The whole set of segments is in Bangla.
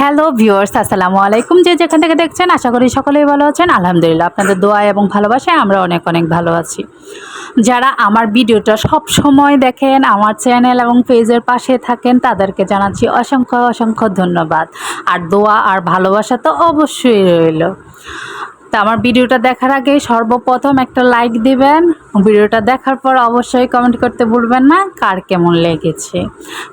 হ্যালো ভিউয়ার্স আসসালামু আলাইকুম। যে যেখান থেকে দেখছেন, আশা করি সকলেই ভালো আছেন। আলহামদুলিল্লাহ, আপনাদের দোয়া এবং ভালোবাসায় আমরা অনেক অনেক ভালো আছি। যারা আমার ভিডিওটা সব সময় দেখেন, আমার চ্যানেল এবং পেজের পাশে থাকেন, তাদেরকে জানাচ্ছি অসংখ্য অসংখ্য ধন্যবাদ। আর দোয়া আর ভালোবাসা তো অবশ্যই রইল। তা আমার ভিডিওটা দেখার আগে সর্বপ্রথম একটা লাইক দিবেন। ভিডিওটা দেখার পর অবশ্যই কমেন্ট করতে ভুলবেন না, কার কেমন লেগেছে।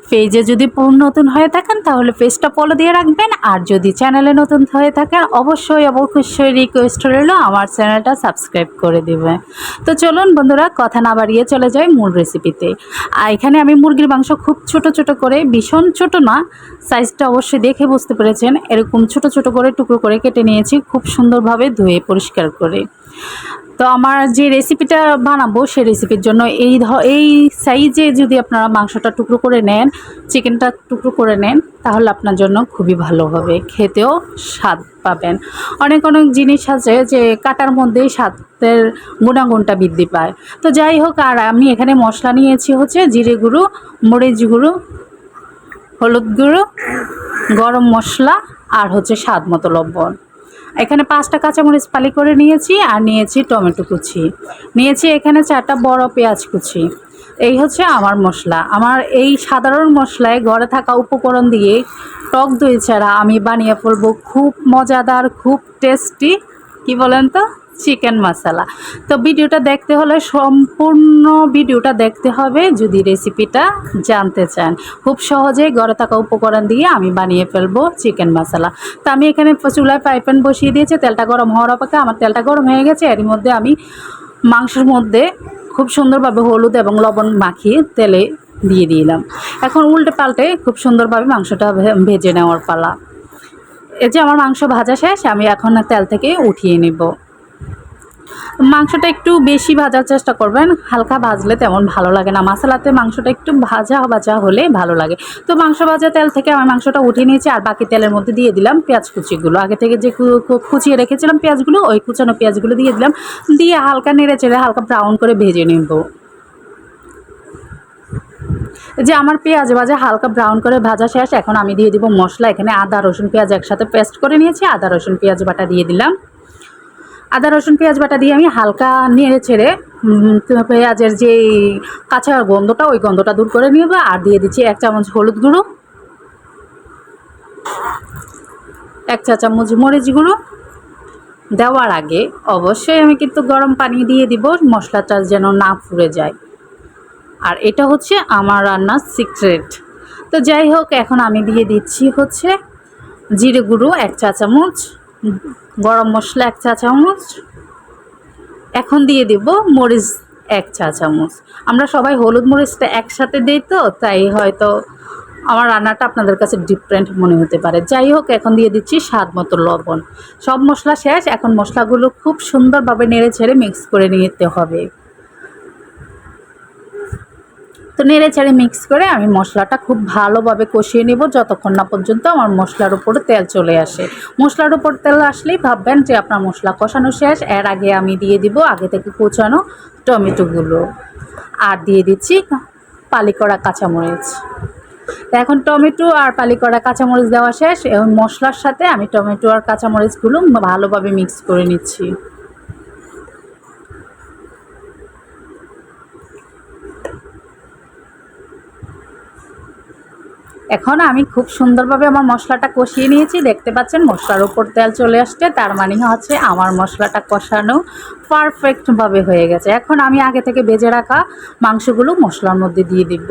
পেজে যদি নতুন হয়ে থাকেন, তাহলে পেজটা ফলো দিয়ে রাখবেন, আর যদি চ্যানেলে নতুন হয়ে থাকেন, অবশ্যই অবশ্যই রিকোয়েস্ট রইল, আমার চ্যানেলটা সাবস্ক্রাইব করে দেবে। তো চলুন বন্ধুরা, কথা না বাড়িয়ে চলে যাই মূল রেসিপিতে আর এখানে আমি মুরগির মাংস খুব ছোট ছোট করে, ভীষণ ছোট না সাইজটা অবশ্যই দেখে বুঝতে পেরেছেন, এরকম ছোট ছোট করে টুকরো করে কেটে নিয়েছি, খুব সুন্দরভাবে ধুয়ে পরিষ্কার করে। তো আমার যে রেসিপিটা বানাবো সেই রেসিপির জন্য এই এই সাইজে যদি আপনারা মাংসটা টুকরো করে নেন চিকেনটা টুকরো করে নেন, তাহলে আপনার জন্য খুবই ভালো হবে। খেতেও স্বাদ পাবেন। অনেক অনেক জিনিস আছে যে কাটার মধ্যেই স্বাদের গুণাগুণটা বৃদ্ধি পায়। তো যাই হোক, আর আমি এখানে মশলা নিয়েছি হচ্ছে জিরে গুঁড়ো, মরিচ গুঁড়ো, হলুদ গুঁড়ো, গরম মশলা আর হচ্ছে স্বাদ মতো লবণ। এখানে পাঁচটা কাঁচামরিচ পালি করে নিয়েছি আর নিয়েছি টমেটো কুচি। নিয়েছি এখানে চারটা বড় পেঁয়াজ কুচি। এই হচ্ছে আমার মশলা। আমার এই সাধারণ মশলায় ঘরে থাকা উপকরণ দিয়ে টক দই ছাড়া আমি বানিয়ে ফেলব। খুব মজাদার, খুব টেস্টি কি বলেন তো? চিকেন মশলা। তো ভিডিওটা দেখতে হলে সম্পূর্ণ ভিডিওটা দেখতে হবে যদি রেসিপিটা জানতে চান। খুব সহজেই ঘরে থাকা উপকরণ দিয়ে আমি বানিয়ে ফেলব চিকেন মশলা। তো আমি এখানে চুলায় পাইপ্যান বসিয়ে দিয়েছি, তেলটা গরম হওয়ার অপেক্ষা আমার তেলটা গরম হয়ে গেছে। এর মধ্যে আমি মাংসের মধ্যে খুব সুন্দরভাবে হলুদ এবং লবণ মাখিয়ে তেলে দিয়ে দিলাম। এখন উল্টে পাল্টে খুব সুন্দরভাবে মাংসটা ভেজে নেওয়ার পালা। এই যে আমার মাংস ভাজা শেষ, আমি এখন তেল থেকে উঠিয়ে নিব। মাংসটা একটু বেশি ভাজার চেষ্টা করবেন। হালকা ভাজলে তেমন ভালো লাগে না। মশলাতে মাংসটা একটু ভাজা ভাজা হলে ভালো লাগে। তো মাংস ভাজা তেল থেকে আমি মাংসটা উঠিয়ে নিয়েছি আর বাকি তেলের মধ্যে দিয়ে দিলাম পেঁয়াজ কুচিগুলো। আগে থেকে যে কুচিয়ে রেখেছিলাম পেঁয়াজগুলো, ওই কুচানো পেঁয়াজগুলো দিয়ে দিলাম। দিয়ে হালকা নেড়ে চেড়ে হালকা ব্রাউন করে ভেজে নেব। যে আমার পেঁয়াজ ভাজা হালকা ব্রাউন করে ভাজা শেষ, এখন আমি দিয়ে দিব মশলা। এখানে আদা, রসুন পেঁয়াজ একসাথে পেস্ট করে নিয়েছি। আদা, রসুন পেঁয়াজ বাটা দিয়ে দিলাম। রসুন, পেঁয়াজ বাটা দিয়ে আমি হালকা নেড়ে ছেড়ে পেঁয়াজের যে কাঁচা গন্ধটা, ওই গন্ধটা দূর করে নিব আর দিয়ে দিচ্ছি এক চামচ হলুদ গুঁড়ো, এক চা চামচ মরিচ গুঁড়ো। দেওয়ার আগে অবশ্যই আমি কিন্তু গরম পানি দিয়ে দিব মশলাটা যেন না পুড়ে যায়। আর এটা হচ্ছে আমার রান্নার সিক্রেট। তো যাই হোক, এখন আমি দিয়ে দিচ্ছি হচ্ছে জিরে গুঁড়ো, এক চা চামচ গরম মশলা এক চা চামচ। এখন দিয়ে দিব মরিচ এক চা চামচ। আমরা সবাই হলুদ মরিচটা একসাথে দিই তো, তাই হয়তো আমার রান্নাটা আপনাদের কাছে ডিফারেন্ট মনে হতে পারে। যাই হোক, এখন দিয়ে দিচ্ছি স্বাদ মতো লবণ। সব মশলা শেষ, এখন মশলাগুলো খুব সুন্দরভাবে নেড়ে ছেড়ে মিক্স করে নিতে হবে। তো নেড়ে চেড়ে মিক্স করে আমি মশলাটা খুব ভালোভাবে কষিয়ে নেব যতক্ষণ না পর্যন্ত আমার মশলার উপরে তেল চলে আসে। মশলার উপর তেল আসলেই ভাববেন যে আপনার মশলা কষানো শেষ। এর আগে আমি দিয়ে দিব আগে থেকে কুচানো টমেটোগুলো। আর দিয়ে দিচ্ছি পালি করা কাঁচামরিচ। এখন টমেটো আর পালি করা কাঁচামরিচ দেওয়া শেষ। এবং মশলার সাথে আমি টমেটো আর কাঁচামরিচগুলো ভালোভাবে মিক্স করে নিচ্ছি। এখন আমি খুব সুন্দরভাবে আমার মশলাটা কষিয়ে নিয়েছি। দেখতে পাচ্ছেন মশলার ওপর তেল চলে আসছে। তার মানে হচ্ছে আমার মশলাটা কষানো পারফেক্টভাবে হয়ে গেছে। এখন আমি আগে থেকে বেজে রাখা মাংসগুলো মশলার মধ্যে দিয়ে দিব।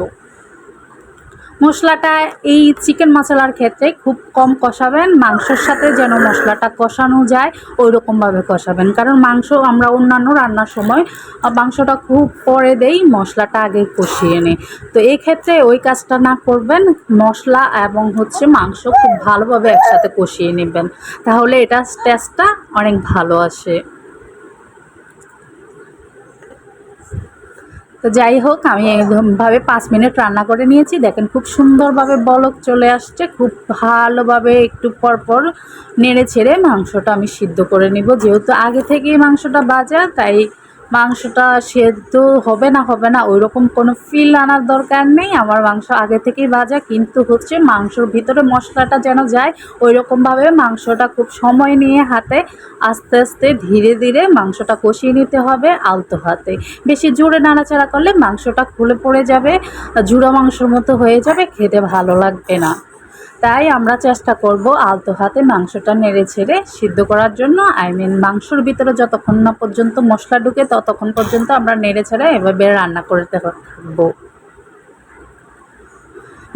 মশলাটা এই চিকেন মশলার ক্ষেত্রে খুব কম কষাবেন, মাংসের সাথে যেন মশলাটা কষানো যায় ওই রকমভাবে কষাবেন। কারণ মাংস আমরা অন্যান্য রান্নার সময় মাংসটা খুব পরে দেই, মশলাটা আগে কষিয়ে নিই। তো এই ক্ষেত্রে ওই কাজটা না করবেন, মশলা এবং হচ্ছে মাংস খুব ভালোভাবে একসাথে কষিয়ে নেবেন। তাহলে এটা টেস্টটা অনেক ভালো আসে। তো যাই হোক, আমি ভাবে পাঁচ মিনিট রান্না করে নিয়েছি। দেখেন খুব সুন্দরভাবে বলক চলে আসছে, খুব ভালোভাবে একটু পর পর নেড়ে ছেড়ে মাংসটা আমি সিদ্ধ করে নিব। যেহেতু আগে থেকেই মাংসটা বাজা তাই মাংসটা সেদ্ধ হবে না হবে না ওই রকম কোনো ফিল আনার দরকার নেই। আমার মাংস আগে থেকেই ভাজা, কিন্তু হচ্ছে মাংসর ভিতরে মশলাটা যেন যায় ওই রকমভাবে মাংসটা খুব সময় নিয়ে হাতে আস্তে আস্তে ধীরে ধীরে মাংসটা কষিয়ে নিতে হবে আলতো হাতে। বেশি জোরে নাড়াচাড়া করলে মাংসটা খুলে পড়ে যাবে, জুড়া মাংসর মতো হয়ে যাবে, খেতে ভালো লাগবে না। তাই আমরা চেষ্টা করব আলতো হাতে মাংসটা নেড়ে ছেড়ে সিদ্ধ করার জন্য। আই মিন মাংসর ভিতরে যতক্ষণ না পর্যন্ত মশলা ঢুকে ততক্ষণ পর্যন্ত আমরা নেড়ে ছেড়ে এভাবে রান্না করতে থাকব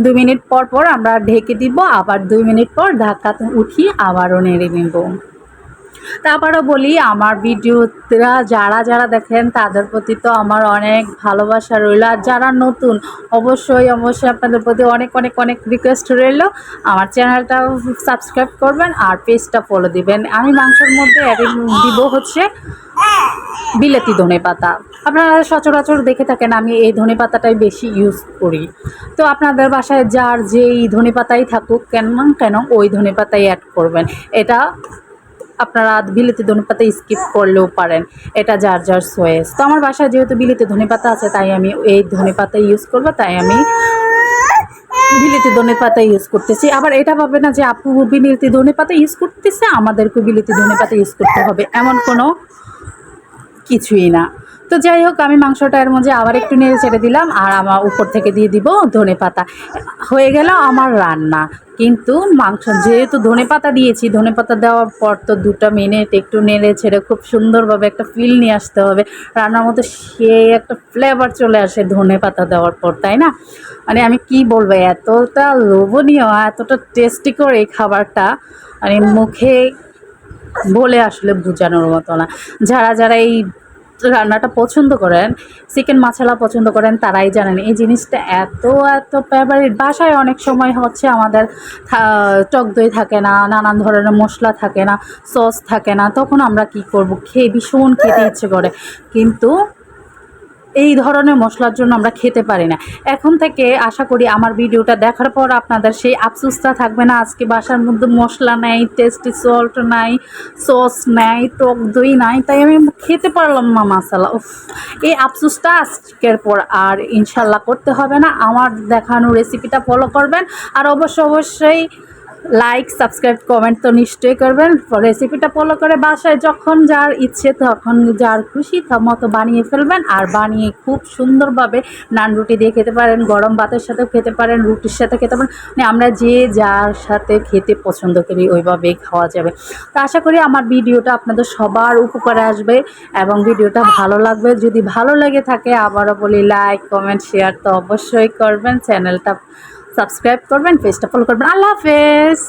দু মিনিট পর পর আমরা ঢেকে দিব, আবার দুই মিনিট পর ঢাকা উঠিয়ে আবারও নেড়ে নেব। তারপরও বলি, আমার ভিডিওরা যারা যারা দেখেন, তাদের প্রতি তো আমার অনেক ভালোবাসা রইল। আর যারা নতুন, অবশ্যই অবশ্যই আপনাদের প্রতি অনেক অনেক অনেক রিকোয়েস্ট রইল। আমার চ্যানেলটাও সাবস্ক্রাইব করবেন আর পেজটা ফলো দিবেন। আমি মাংসের মধ্যে দিব হচ্ছে বিলাতি ধনে পাতা আপনারা সচরাচর দেখে থাকেন, আমি এই ধনে পাতাটাই বেশি ইউজ করি। তো আপনাদের বাসায় যার যেই ধনে পাতাই থাকুক, কেন কেন ওই ধনে পাতাই অ্যাড করবেন? এটা আপনারা বিলেতি ধনে পাতা স্কিপ করলেও পারেন। এটা যার যার সোয়েস তো আমার বাসায় যেহেতু বিলেতি ধনে পাতা আছে, তাই আমি এই ধনে পাতা ইউজ করব, তাই আমি বিলিতি ধনে পাতা ইউজ করতেছি। আবার এটা ভাবে না যে আপু বিলেতি ধনে পাতা ইউজ করতেছে আমাদেরকে বিলিতি ধনে পাতা ইউজ করতে হবে, এমন কোনো কিছুই না। তো যাই হোক, আমি মাংসটা এর মধ্যে আবার একটু নেড়ে ছেড়ে দিলাম, আর আমার উপর থেকে দিয়ে দিব ধনে পাতা। হয়ে গেল আমার রান্না। কিন্তু মাংস, যেহেতু ধনে পাতা দিয়েছি, ধনে পাতা দেওয়ার পর তো দুটো মিনিট একটু নেড়ে ছেড়ে খুব সুন্দরভাবে একটা ফিল নিয়ে আসতে হবে। রান্নার মতো সে একটা ফ্লেভার চলে আসে ধনে পাতা দেওয়ার পর, তাই না? মানে আমি কি বলব, এতটা লোভনীয়, এতটা টেস্টি করে এই খাবারটা মানে মুখে বলে আসলে বোঝানোর মতো না। যারা যারা এই রান্নাটা পছন্দ করেন, চিকেন মাছালা পছন্দ করেন, তারাই জানেন। এই জিনিসটা এত এত ফেভারিট বাসায় অনেক সময় হচ্ছে আমাদের টক দই থাকে না, নানান ধরনের মশলা থাকে না সস থাকে না, তখন আমরা কি করব? খেয়ে ভীষণ খেতে ইচ্ছে করে। কিন্তু এই ধরনের মশলার জন্য আমরা খেতে পারি না। এখন থেকে আশা করি আমার ভিডিওটা দেখার পর আপনাদের সেই আফসোসটা থাকবে না। আজকে বাসার মধ্যে মশলা নেই টেস্টি সল্ট নাই সস নেই, টক দই নাই, তাই আমি খেতে পারলাম না উফ, এই আফসোসটা আজকের পর আর ইনশাল্লাহ করতে হবে না। আমার দেখানো রেসিপিটা ফলো করবেন। আর অবশ্য অবশ্যই লাইক সাবস্ক্রাইব কমেন্ট তো নিশ্চয়ই করবেন। রেসিপিটা ফলো করে বাসায় যখন যার ইচ্ছে তখন যার খুশি মতো বানিয়ে ফেলবেন। আর বানিয়ে খুব সুন্দরভাবে নান রুটি দিয়ে খেতে পারেন, গরম ভাতের সাথেও খেতে পারেন, রুটির সাথে খেতে পারেন। মানে আমরা যে যার সাথে খেতে পছন্দ করি ওইভাবেই খাওয়া যাবে। তো আশা করি আমার ভিডিওটা আপনাদের সবার উপকারে আসবে এবং ভিডিওটা ভালো লাগবে। যদি ভালো লেগে থাকে আবারও বলি লাইক কমেন্ট শেয়ার তো অবশ্যই করবেন। চ্যানেলটা সাবস্ক্রাইব করবেন পেজটা ফলো করবেন। আল্লাহ হাফেজ।